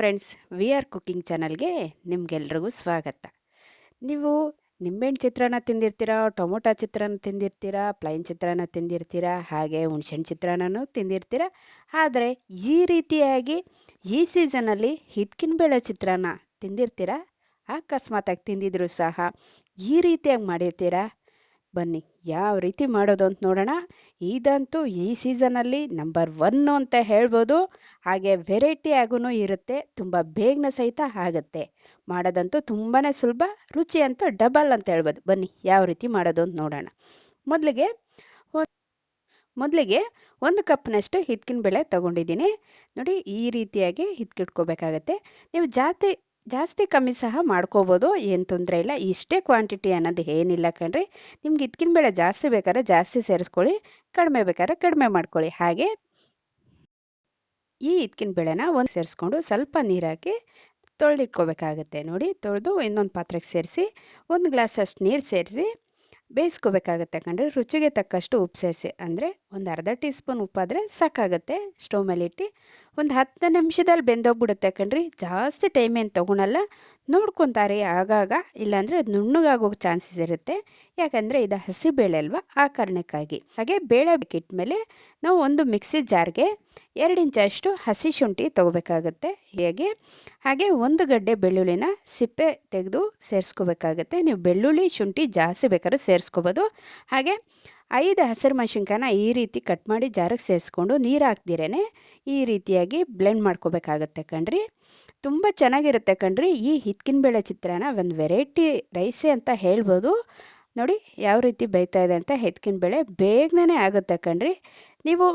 Friends we are cooking ಚಾನಲ್ಗೆ ನಿಮ್ಗೆಲ್ರಿಗೂ ಸ್ವಾಗತ. ನೀವು ನಿಂಬೆಹಣ್ಣು ಚಿತ್ರಾನ್ನ ತಿಂದಿರ್ತೀರಾ, ಟೊಮೊಟೊ ಚಿತ್ರಾನ್ನ ತಿಂದಿರ್ತೀರಾ ಪ್ಲೈನ್ ಚಿತ್ರಾನ್ನ ತಿಂದಿರ್ತೀರಾ, ಹಾಗೆ ಹುಣ್ಸೆಣ್ಣು ಚಿತ್ರಾನ್ನನೂ ತಿಂದಿರ್ತೀರಾ, ಆದರೆ ಈ ರೀತಿಯಾಗಿ ಈ ಸೀಸನಲ್ಲಿ ಹಿತ್ಕಿನ ಬೆಳೆ ಚಿತ್ರಾನ್ನ ತಿಂದಿರ್ತೀರಾ, ಅಕಸ್ಮಾತಾಗಿ ತಿಂದಿದ್ರು ಸಹ ಈ ರೀತಿಯಾಗಿ ಮಾಡಿರ್ತೀರಾ ಬನ್ನಿ, ಯಾವ ರೀತಿ ಮಾಡೋದು ಅಂತ ನೋಡೋಣ. ಇದಂತೂ ಈ ಸೀಸನಲ್ಲಿ ನಂಬರ್ ಒನ್ನು ಅಂತ ಹೇಳ್ಬೋದು. ಹಾಗೆ ವೆರೈಟಿ ಆಗೂ ಇರುತ್ತೆ, ತುಂಬ ಬೇಗನೆ ಸಹಿತ ಆಗುತ್ತೆ. ಮಾಡೋದಂತೂ ತುಂಬಾ ಸುಲಭ, ರುಚಿ ಅಂತೂ ಡಬಲ್ ಅಂತ ಹೇಳ್ಬೋದು. ಬನ್ನಿ, ಯಾವ ರೀತಿ ಮಾಡೋದು ಅಂತ ನೋಡೋಣ. ಮೊದಲಿಗೆ ಮೊದಲಿಗೆ ಒಂದು ಕಪ್ನಷ್ಟು ಹಿತ್ಕಿನ ಬೇಳೆ ತಗೊಂಡಿದ್ದೀನಿ. ನೋಡಿ, ಈ ರೀತಿಯಾಗಿ ಹಿತ್ಕಿಟ್ಕೋಬೇಕಾಗತ್ತೆ. ನೀವು ಜಾಸ್ತಿ ಜಾಸ್ತಿ ಕಮ್ಮಿ ಸಹ ಮಾಡ್ಕೋಬೋದು, ಏನು ತೊಂದರೆ ಇಲ್ಲ. ಇಷ್ಟೇ ಕ್ವಾಂಟಿಟಿ ಅನ್ನೋದು ಏನಿಲ್ಲ ಕಣ್ರಿ. ನಿಮ್ಗೆ ಇದ್ಕಿನ ಬೇಡ ಜಾಸ್ತಿ ಬೇಕಾದ್ರೆ ಜಾಸ್ತಿ ಸೇರಿಸ್ಕೊಳ್ಳಿ, ಕಡಿಮೆ ಬೇಕಾದ್ರೆ ಕಡಿಮೆ ಮಾಡ್ಕೊಳ್ಳಿ. ಹಾಗೆ ಈ ಇದ್ಕಿನ ಬೇಳೆನ ಒಂದು ಸೇರಿಸ್ಕೊಂಡು ಸ್ವಲ್ಪ ನೀರು ಹಾಕಿ ತೊಳೆದಿಟ್ಕೋಬೇಕಾಗತ್ತೆ ನೋಡಿ. ತೊಳೆದು ಇನ್ನೊಂದು ಪಾತ್ರೆಗೆ ಸೇರಿಸಿ, ಒಂದು ಗ್ಲಾಸಷ್ಟು ನೀರು ಸೇರಿಸಿ ಬೇಯಿಸ್ಕೋಬೇಕಾಗತ್ತೆ ಕಣ್ರಿ. ರುಚಿಗೆ ತಕ್ಕಷ್ಟು ಉಪ್ಪು ಸೇರಿಸಿ. ಅಂದರೆ ಒಂದು ಅರ್ಧ ಟೀ ಸ್ಪೂನ್ ಉಪ್ಪಾದರೆ ಸಾಕಾಗುತ್ತೆ. ಸ್ಟವ್ ಮೇಲೆ ಇಟ್ಟು ಒಂದು ಹತ್ತು ನಿಮಿಷದಲ್ಲಿ ಬೆಂದೋಗ್ಬಿಡುತ್ತೆ ಕಣ್ರಿ. ಜಾಸ್ತಿ ಟೈಮ್ ಏನು ತೊಗೊಳಲ್ಲ. ನೋಡ್ಕೊತಾರೆ ಆಗಾಗ. ಇಲ್ಲಾಂದರೆ ಅದು ನುಣ್ಣಗಾಗೋ ಚಾನ್ಸಸ್ ಇರುತ್ತೆ. ಯಾಕಂದರೆ ಇದು ಹಸಿ ಬೇಳೆ ಅಲ್ವಾ? ಆ ಕಾರಣಕ್ಕಾಗಿ. ಹಾಗೆ ಬೇಳೆ ಮೇಲೆ ನಾವು ಒಂದು ಮಿಕ್ಸಿ ಜಾರ್ಗೆ ಎರಡು ಇಂಚಷ್ಟು ಹಸಿ ಶುಂಠಿ ತೊಗೋಬೇಕಾಗುತ್ತೆ. ಹೇಗೆ? ಹಾಗೆ ಒಂದು ಗಡ್ಡೆ ಬೆಳ್ಳುಳ್ಳಿನ ಸಿಪ್ಪೆ ತೆಗೆದು ಸೇರಿಸ್ಕೋಬೇಕಾಗತ್ತೆ. ನೀವು ಬೆಳ್ಳುಳ್ಳಿ, ಶುಂಠಿ ಜಾಸ್ತಿ ಬೇಕಾದ್ರೂ ಸೇರಿಸ್ಕೋಬೋದು. ಹಾಗೆ ಐದು ಹಸಿರು ಮೆಣಸಿನ್ಕಾಯನ್ನ ಈ ರೀತಿ ಕಟ್ ಮಾಡಿ ಜಾರಿಗೆ ಸೇರಿಸ್ಕೊಂಡು ನೀರು ಹಾಕ್ದಿರೇ ಈ ರೀತಿಯಾಗಿ ಬ್ಲೆಂಡ್ ಮಾಡ್ಕೋಬೇಕಾಗತ್ತೆ ಕಣ್ರಿ. ತುಂಬ ಚೆನ್ನಾಗಿರುತ್ತೆ ಕಣ್ರಿ. ಈ ಹಿತ್ಕಿನ ಬೇಳೆ ಚಿತ್ರಾನ್ನ ಒಂದು ವೆರೈಟಿ ರೈಸೇ ಅಂತ ಹೇಳ್ಬೋದು. ನೋಡಿ ಯಾವ ರೀತಿ ಬೇಯ್ತಾ ಇದೆ ಅಂತ ಬೇಳೆ ಬೇಗನೆ ಆಗುತ್ತೆ ಕಣ್ರಿ. ನೀವು,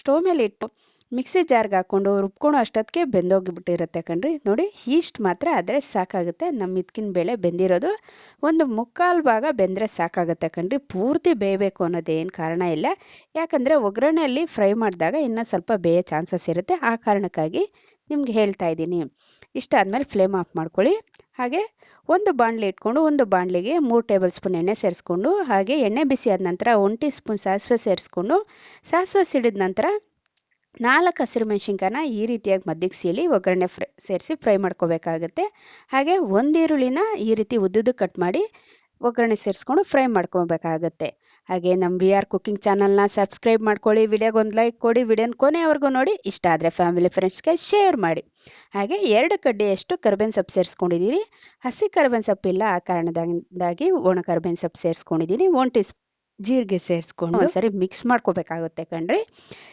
ಸ್ಟೋವ್ ಮೇಲೆ ಇಟ್ಟು ಮಿಕ್ಸಿ ಜಾರ್ಗೆ ಹಾಕ್ಕೊಂಡು ರುಬ್ಕೊಂಡು ಅಷ್ಟೊತ್ತಿಗೆ ಬೆಂದೋಗಿಬಿಟ್ಟಿರುತ್ತೆ ಕಣ್ರಿ. ನೋಡಿ ಈಸ್ಟ್ ಮಾತ್ರ ಆದರೆ ಸಾಕಾಗುತ್ತೆ. ನಮ್ಮ ಇದ್ಕಿನ ಬೇಳೆ ಬೆಂದಿರೋದು ಒಂದು ಮುಕ್ಕಾಲು ಭಾಗ ಬೆಂದರೆ ಸಾಕಾಗುತ್ತೆ ಕಣ್ರಿ. ಪೂರ್ತಿ ಬೇಯಬೇಕು ಅನ್ನೋದೇನು ಕಾರಣ ಇಲ್ಲ. ಯಾಕಂದರೆ ಒಗ್ಗರಣೆಯಲ್ಲಿ ಫ್ರೈ ಮಾಡಿದಾಗ ಇನ್ನೂ ಸ್ವಲ್ಪ ಬೇಯೋ ಚಾನ್ಸಸ್ ಇರುತ್ತೆ. ಆ ಕಾರಣಕ್ಕಾಗಿ ನಿಮ್ಗೆ ಹೇಳ್ತಾ ಇದ್ದೀನಿ. ಇಷ್ಟಾದಮೇಲೆ ಫ್ಲೇಮ್ ಆಫ್ ಮಾಡ್ಕೊಳ್ಳಿ. ಹಾಗೆ ಒಂದು ಬಾಣಲೆ ಇಟ್ಕೊಂಡು ಒಂದು ಬಾಣಲೆಗೆ ಮೂರು ಟೇಬಲ್ ಸ್ಪೂನ್ ಎಣ್ಣೆ ಸೇರಿಸ್ಕೊಂಡು ಹಾಗೆ ಎಣ್ಣೆ ಬಿಸಿ ಆದ ನಂತರ ಒಂದು ಟೀ ಸ್ಪೂನ್ ಸಾಸಿವೆ ಸೇರಿಸ್ಕೊಂಡು ಸಾಸಿವೆ ಸಿಡಿದ ನಂತರ ನಾಲ್ಕು ಹಸಿರು ಮೆಣಸಿನ್ಕಾಯನ್ನ ಈ ರೀತಿಯಾಗಿ ಮಧ್ಯಕ್ಕೆ ಸೀಳಿ ಒಗ್ಗರಣೆ ಫ್ರೈ ಸೇರಿಸಿ ಫ್ರೈ ಮಾಡ್ಕೋಬೇಕಾಗತ್ತೆ. ಹಾಗೆ ಒಂದು ಈರುಳ್ಳಿನ ಈ ರೀತಿ ಉದ್ದುದ್ದು ಕಟ್ ಮಾಡಿ ಒಗ್ಗರಣೆ ಸೇರಿಸ್ಕೊಂಡು ಫ್ರೈ ಮಾಡ್ಕೊಬೇಕಾಗತ್ತೆ. ಹಾಗೆ ನಮ್ಮ ವಿ ಆರ್ ಕುಕಿಂಗ್ ಚಾನಲ್ನ ಸಬ್ಸ್ಕ್ರೈಬ್ ಮಾಡ್ಕೊಳ್ಳಿ ವಿಡಿಯೋಗೆ ಒಂದು ಲೈಕ್ ಕೊಡಿ ವಿಡಿಯೋನ ಕೊನೆಯವರೆಗೂ ನೋಡಿ, ಇಷ್ಟ ಆದರೆ ಫ್ಯಾಮಿಲಿ ಫ್ರೆಂಡ್ಸ್ಗೆ ಶೇರ್ ಮಾಡಿ. ಹಾಗೆ ಎರಡು ಕಡ್ಡಿಯಷ್ಟು ಕರ್ಬೇವಿನ ಸೊಪ್ಪು ಸೇರಿಸ್ಕೊಂಡಿದ್ದೀರಿ ಹಸಿ ಕರ್ಬೇವಿನ ಸೊಪ್ಪಿಲ್ಲ ಆ ಕಾರಣದಿಂದಾಗಿ ಒಣ ಕರ್ಬೇವಿನ ಸೊಪ್ಪು ಸೇರಿಸ್ಕೊಂಡಿದ್ದೀನಿ ಒನ್ ಟೀ ಜೀರಿಗೆ ಸೇರಿಸ್ಕೊಂಡು ಒಂದ್ಸರಿ ಮಿಕ್ಸ್ ಮಾಡ್ಕೋಬೇಕಾಗುತ್ತೆ ಕಣ್ರಿ.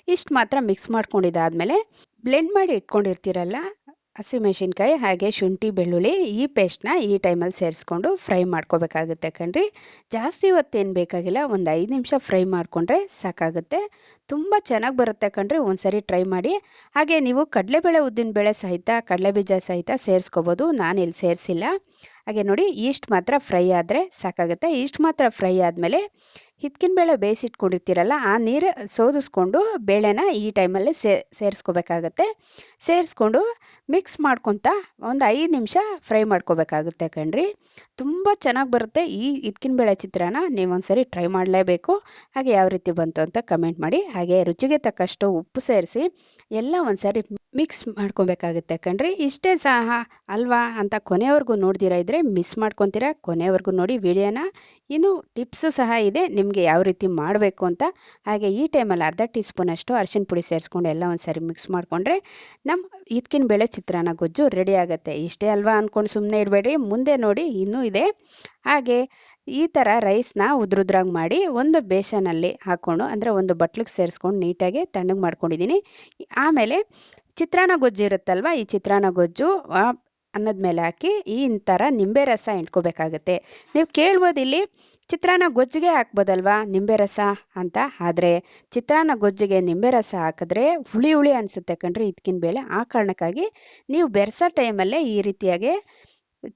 ಇಷ್ಟು ಮಾತ್ರ ಮಿಕ್ಸ್ ಮಾಡ್ಕೊಂಡಿದ್ದಾದ್ಮೇಲೆ ಬ್ಲೆಂಡ್ ಮಾಡಿ ಇಟ್ಕೊಂಡಿರ್ತೀರಲ್ಲ? ಹಸಿಮೆಣಸಿನ್ಕಾಯಿ ಹಾಗೆ ಶುಂಠಿ, ಬೆಳ್ಳುಳ್ಳಿ ಈ ಪೇಸ್ಟ್ನ ಈ ಟೈಮಲ್ಲಿ ಸೇರಿಸ್ಕೊಂಡು ಫ್ರೈ ಮಾಡ್ಕೋಬೇಕಾಗುತ್ತೆ ಕಣ್ರಿ. ಜಾಸ್ತಿ ಹೊತ್ತೇನು ಬೇಕಾಗಿಲ್ಲ, ಒಂದು ಐದು ನಿಮಿಷ ಫ್ರೈ ಮಾಡಿಕೊಂಡ್ರೆ ಸಾಕಾಗುತ್ತೆ. ತುಂಬ ಚೆನ್ನಾಗಿ ಬರುತ್ತೆ ಕಣ್ರಿ, ಒಂದ್ಸರಿ ಟ್ರೈ ಮಾಡಿ. ಹಾಗೆ ನೀವು ಕಡಲೆಬೇಳೆ ಉದ್ದಿನಬೇಳೆ ಸಹಿತ, ಕಡಲೆಬೀಜ ಸಹಿತ ಸೇರಿಸ್ಕೋಬೋದು, ನಾನು ಇಲ್ಲಿ ಸೇರಿಸಿಲ್ಲ. ಹಾಗೆ ನೋಡಿ, ಇಷ್ಟು ಮಾತ್ರ ಫ್ರೈ ಆದರೆ ಸಾಕಾಗುತ್ತೆ. ಇಷ್ಟು ಮಾತ್ರ ಫ್ರೈ ಆದಮೇಲೆ ಬೇಳೆ ಬೇಯಿಸಿಟ್ಕೊಂಡಿರ್ತೀರಲ್ಲ, ಆ ನೀರು ಸೋದಿಸ್ಕೊಂಡು ಬೇಳೆನ ಈ ಟೈಮಲ್ಲಿ ಸೇ, ಸೇರಿಸ್ಕೋಬೇಕಾಗತ್ತೆ. ಸೇರಿಸ್ಕೊಂಡು ಮಿಕ್ಸ್ ಮಾಡ್ಕೊತ ಒಂದು ಐದು ನಿಮಿಷ ಫ್ರೈ ಮಾಡ್ಕೋಬೇಕಾಗುತ್ತೆ ಕಣ್ರಿ. ತುಂಬ ಚೆನ್ನಾಗಿ ಬರುತ್ತೆ. ಈ ಇದಕ್ಕಿನ ಬೇಳೆ ಚಿತ್ರಾನ್ನ ನೀವು ಒಂದ್ಸರಿ ಟ್ರೈ ಮಾಡಲೇಬೇಕು. ಹಾಗೆ ಯಾವ ರೀತಿ ಬಂತು ಅಂತ ಕಮೆಂಟ್ ಮಾಡಿ. ಹಾಗೆ ರುಚಿಗೆ ತಕ್ಕಷ್ಟು ಉಪ್ಪು ಸೇರಿಸಿ ಎಲ್ಲ ಒಂದ್ಸರಿ ಮಿಕ್ಸ್ ಮಾಡ್ಕೊಬೇಕಾಗುತ್ತೆ ಕಣ್ರಿ. ಇಷ್ಟೇ ಸಹ ಅಲ್ವಾ ಅಂತ ಕೊನೆಯವರೆಗೂ ನೋಡ್ದಿರ ಇದ್ರೆ ಮಿಸ್ ಮಾಡ್ಕೊತೀರಾ. ಕೊನೆಯವರೆಗೂ ನೋಡಿ ವಿಡಿಯೋನ. ಇನ್ನು ಟಿಪ್ಸು ಸಹ ಇದೆ ನಿಮಗೆ ಯಾವ ರೀತಿ ಮಾಡಬೇಕು ಅಂತ. ಹಾಗೆ ಈ ಟೈಮಲ್ಲಿ ಅರ್ಧ ಟೀ ಸ್ಪೂನ್ ಅಷ್ಟು ಅರಿಶಿನ ಪುಡಿ ಸೇರಿಸ್ಕೊಂಡು ಎಲ್ಲ ಒಂದ್ಸರಿ ಮಿಕ್ಸ್ ಮಾಡಿಕೊಂಡ್ರೆ ನಮ್ಮ ಇದಕ್ಕಿನ ಬೇಳೆ ಚಿತ್ರಾನ್ನ ಗೊಜ್ಜು ರೆಡಿ ಆಗುತ್ತೆ. ಇಷ್ಟೇ ಅಲ್ವಾ ಅಂದ್ಕೊಂಡು ಸುಮ್ಮನೆ ಇರಬೇಡಿ ಮುಂದೆ ನೋಡಿ ಇನ್ನೂ ಇದೆ. ಹಾಗೆ ಈ ಥರ ರೈಸ್ನ ಉದ್ರುದ್ರಾಗಿ ಮಾಡಿ ಒಂದು ಬೇಸನಲ್ಲಿ ಹಾಕ್ಕೊಂಡು ಅಂದರೆ ಒಂದು ಬಟ್ಲಿಗೆ ಸೇರಿಸ್ಕೊಂಡು ನೀಟಾಗಿ ತಣ್ಣಗೆ ಮಾಡ್ಕೊಂಡಿದ್ದೀನಿ ಆಮೇಲೆ ಚಿತ್ರಾನ್ನ ಗೊಜ್ಜು ಇರುತ್ತಲ್ವ, ಈ ಚಿತ್ರಾನ್ನ ಗೊಜ್ಜು ಅನ್ನದ ಮೇಲೆ ಹಾಕಿ ಈ ಥರ ನಿಂಬೆ ರಸ ಇಟ್ಕೋಬೇಕಾಗತ್ತೆ. ನೀವು ಕೇಳ್ಬೋದು ಇಲ್ಲಿ, ಚಿತ್ರಾನ್ನ ಗೊಜ್ಜಿಗೆ ಹಾಕ್ಬೋದಲ್ವಾ ನಿಂಬೆ ರಸ ಅಂತ? ಆದರೆ ಚಿತ್ರಾನ್ನ ಗೊಜ್ಜಿಗೆ ನಿಂಬೆ ರಸ ಹಾಕಿದ್ರೆ ಹುಳಿ ಹುಳಿ ಅನಿಸುತ್ತೆ ಕಣ್ರಿ ಇದಕ್ಕಿನ ಬೇಳೆ. ಆ ಕಾರಣಕ್ಕಾಗಿ ನೀವು ಬೆರೆಸೋ ಟೈಮಲ್ಲೇ ಈ ರೀತಿಯಾಗಿ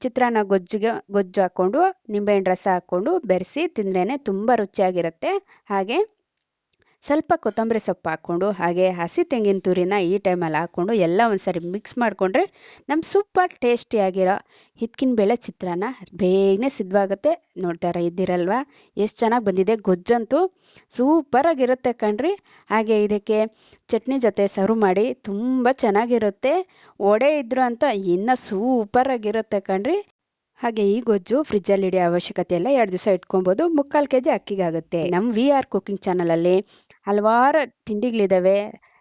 ಚಿತ್ರಾನ್ನ ಗೊಜ್ಜಿಗೆ ಗೊಜ್ಜು ಹಾಕ್ಕೊಂಡು ನಿಂಬೆಹಣ್ಣು ರಸ ಹಾಕ್ಕೊಂಡು ಬೆರೆಸಿ ತಿಂದ್ರೇ ತುಂಬ ರುಚಿಯಾಗಿರುತ್ತೆ. ಹಾಗೆ ಸ್ವಲ್ಪ ಕೊತ್ತಂಬರಿ ಸೊಪ್ಪು ಹಾಕ್ಕೊಂಡು ಹಾಗೆ ಹಸಿ ತೆಂಗಿನ ತುರಿನ ಈ ಟೈಮಲ್ಲಿ ಹಾಕ್ಕೊಂಡು ಎಲ್ಲ ಒಂದ್ಸರಿ ಮಿಕ್ಸ್ ಮಾಡಿಕೊಂಡ್ರೆ ನಮ್ಮ ಸೂಪರ್ ಟೇಸ್ಟಿಯಾಗಿರೋ ಹಿತ್ಕಿನ ಬೇಳೆ ಚಿತ್ರಾನ್ನ ಬೇಗನೆ ಸಿದ್ಧವಾಗುತ್ತೆ ನೋಡ್ತಾರೆ ಇದ್ದೀರಲ್ವಾ? ಎಷ್ಟು ಚೆನ್ನಾಗಿ ಬಂದಿದೆ. ಗೊಜ್ಜಂತೂ ಸೂಪರಾಗಿರುತ್ತೆ ಕಣ್ರಿ. ಹಾಗೆ ಇದಕ್ಕೆ ಚಟ್ನಿ ಜೊತೆ ಸರ್ವ್ ಮಾಡಿ ತುಂಬ ಚೆನ್ನಾಗಿರುತ್ತೆ. ವಡೆ ಇದ್ರು ಅಂತ ಇನ್ನೂ ಸೂಪರಾಗಿರುತ್ತೆ ಕಣ್ರಿ. ಹಾಗೆ ಈ ಗೊಜ್ಜು ಫ್ರಿಜ್ಜಲ್ಲಿ ಇಡೋ ಅವಶ್ಯಕತೆ ಇಲ್ಲ ಎರಡು ದಿವಸ ಇಟ್ಕೊಬೋದು. ಮುಕ್ಕಾಲು ಕೆ ಜಿ ಅಕ್ಕಿಗಾಗುತ್ತೆ ನಮ್ಮ ವಿ ಆರ್ ಕುಕಿಂಗ್ ಚಾನಲಲ್ಲಿ ಹಲವಾರು ತಿಂಡಿಗಳಿದ್ದಾವೆ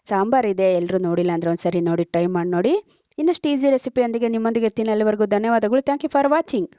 ಸಾಂಬಾರಿದೆ ಎಲ್ಲರೂ ನೋಡಿಲ್ಲ ಅಂದ್ರೆ ಒಂದ್ಸರಿ ನೋಡಿ ಟ್ರೈ ಮಾಡಿ ನೋಡಿ. ಇನ್ನಷ್ಟು ಈಸಿ ರೆಸಿಪಿಯೊಂದಿಗೆ ನಿಮ್ಮೊಂದಿಗೆ ತಿನ್ನಲ್ಲಿವರೆಗೂ ಧನ್ಯವಾದಗಳು. Thank you for watching